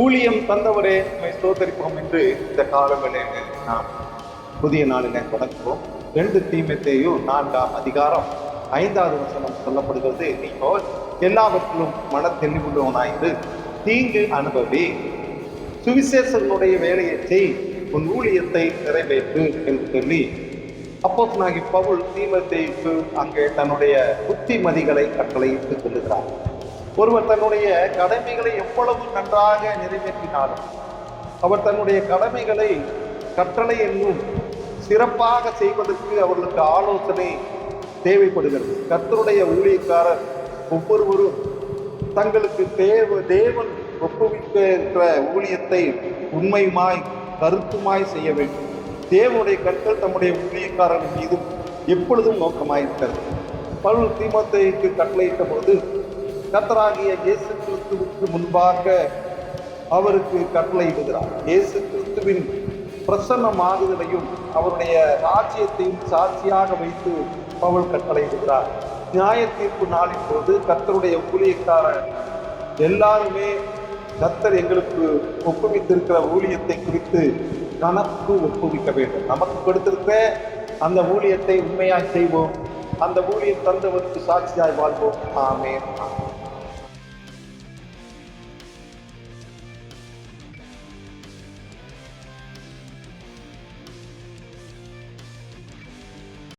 ஊழியம் தந்தவரே நம்மை ஸ்தோத்தரிப்போம் என்று இந்த காலங்களில் நாம் புதிய நாளில் தொடங்குவோம். ரெண்டு தீமத்தையும் நான்காம் அதிகாரம் ஐந்தாவது வசனம் சொல்லப்படுகிறது. நீங்கள் எல்லாவற்றிலும் மன தெளிவுள்ளவனாயிரு. தீங்கு அனுபவி சுவிசேஷனுடைய வேலையை செய் உன் ஊழியத்தை நிறைவேற்று என்று சொல்லி. அப்போஸ்தலனாகி பவுல் தீமத்தை அங்கே தன்னுடைய புத்திமதிகளை கட்டளையிட்டு சொல்லுகிறார். ஒருவர் தன்னுடைய கடமைகளை எவ்வளவு நன்றாக நிறைவேற்றினாலும் அவர் தன்னுடைய கடமைகளை கட்டளை என்னும் சிறப்பாக செய்வதற்கு அவர்களுக்கு ஆலோசனை தேவைப்படுகிறது. கத்தருடைய ஊழியக்காரர் ஒவ்வொருவரும் தங்களுக்கு தேவ தேவன் ஒப்புவிக்க இருக்கிற ஊழியத்தை உண்மையுமாய் கருத்துமாய் செய்ய வேண்டும். தேவனுடைய கற்கள் தம்முடைய ஊழியக்காரர்கள் மீதும் எப்பொழுதும் நோக்கமாயிருக்கிறது. பல்வேறு தீமத்தைக்கு கட்டளையிட்ட பொழுது கத்தராகிய இயேசு கிறிஸ்துவுக்கு முன்பாக அவருக்கு கட்டளையிடுகிறார். இயேசு கிறிஸ்துவின் பிரசன்னமாகுதலையும் அவருடைய ராஜ்யத்தையும் சாட்சியாக வைத்து பவுல் கட்டளையிடுகிறார். நியாய தீர்ப்பு நாளின் போது கத்தருடைய ஊழியக்காரர் எல்லாருமே கத்தர் எங்களுக்கு ஒப்புவித்திருக்கிற ஊழியத்தை குறித்து கணக்கு ஒப்புவிக்க வேண்டும். நமக்கு கொடுத்திருக்கிற அந்த ஊழியத்தை உண்மையாய் செய்வோம். அந்த ஊழியம் தந்தவருக்கு சாட்சியாய் வாழ்வோம். ஆமே